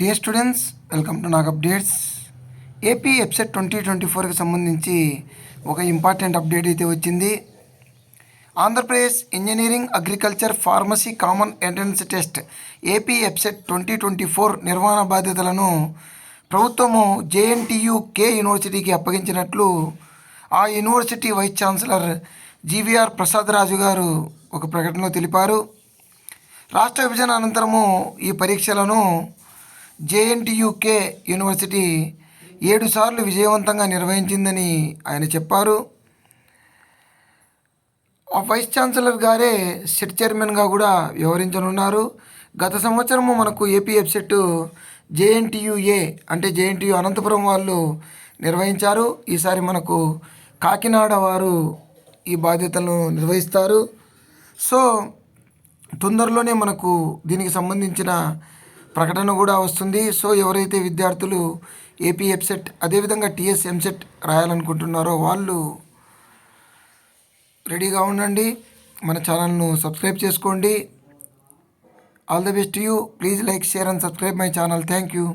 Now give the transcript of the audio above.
Dear students welcome to Nag updates AP EAPCET twenty twenty ఫోర్కి సంబంధించి ఒక important update అయితే వచ్చింది. Andhra Pradesh engineering agriculture pharmacy common entrance test AP EAPCET twenty twenty four నిర్వహణ బాధ్యతలను ప్రభుత్వము JNTU K యూనివర్సిటీకి అప్పగించినట్లు ఆ university vice chancellor GVR Prasad Raju garu ఒక ప్రకటనలో తెలిపారు. రాష్ట్ర విభజన అనంతరము ఈ పరీక్షలను జేఎన్టీయుకే యూనివర్సిటీ ఏడు సార్లు విజయవంతంగా నిర్వహించిందని ఆయన చెప్పారు. ఆ వైస్ ఛాన్సలర్ గారే సెట్ చైర్మన్గా కూడా వ్యవహరించనున్నారు. గత సంవత్సరము మనకు ఏపీ వెబ్సెట్ జేఎన్టీయుఏ అంటే జేఎన్టీయు అనంతపురం వాళ్ళు నిర్వహించారు. ఈసారి మనకు కాకినాడ వారు ఈ బాధ్యతలను నిర్వహిస్తారు. సో తొందరలోనే మనకు దీనికి సంబంధించిన ప్రకటన కూడా వస్తుంది. సో ఎవరైతే విద్యార్థులు ఏపీ ఎప్సెట్ అదేవిధంగా టీఎస్ ఎంసెట్ రాయాలనుకుంటున్నారో వాళ్ళు రెడీగా ఉండండి. మన ఛానల్ను సబ్స్క్రైబ్ చేసుకోండి. All the best you please like share and subscribe my channel thank you